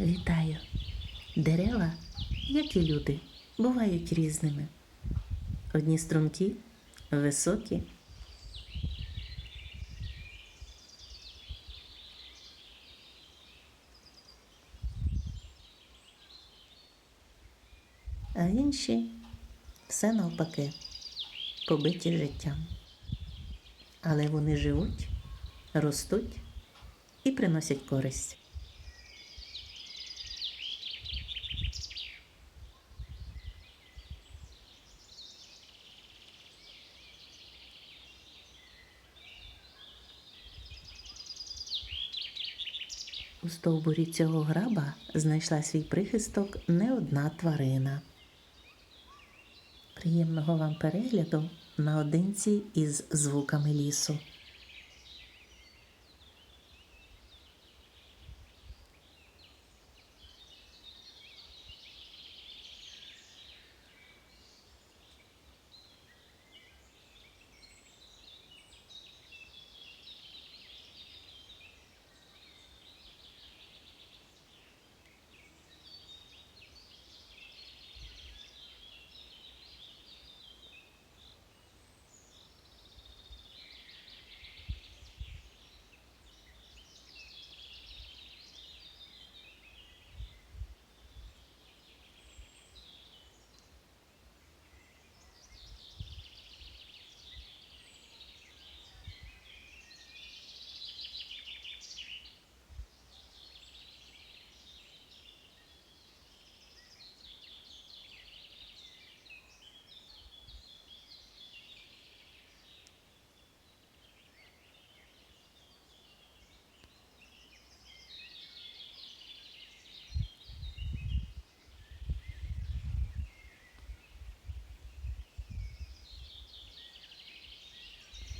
Вітаю! Дерева, як і люди, бувають різними. Одні стрункі, високі, а інші все навпаки, побиті життям. Але вони живуть, ростуть і приносять користь. У стовбурі цього граба знайшла свій прихисток не одна тварина. Приємного вам перегляду наодинці із звуками лісу.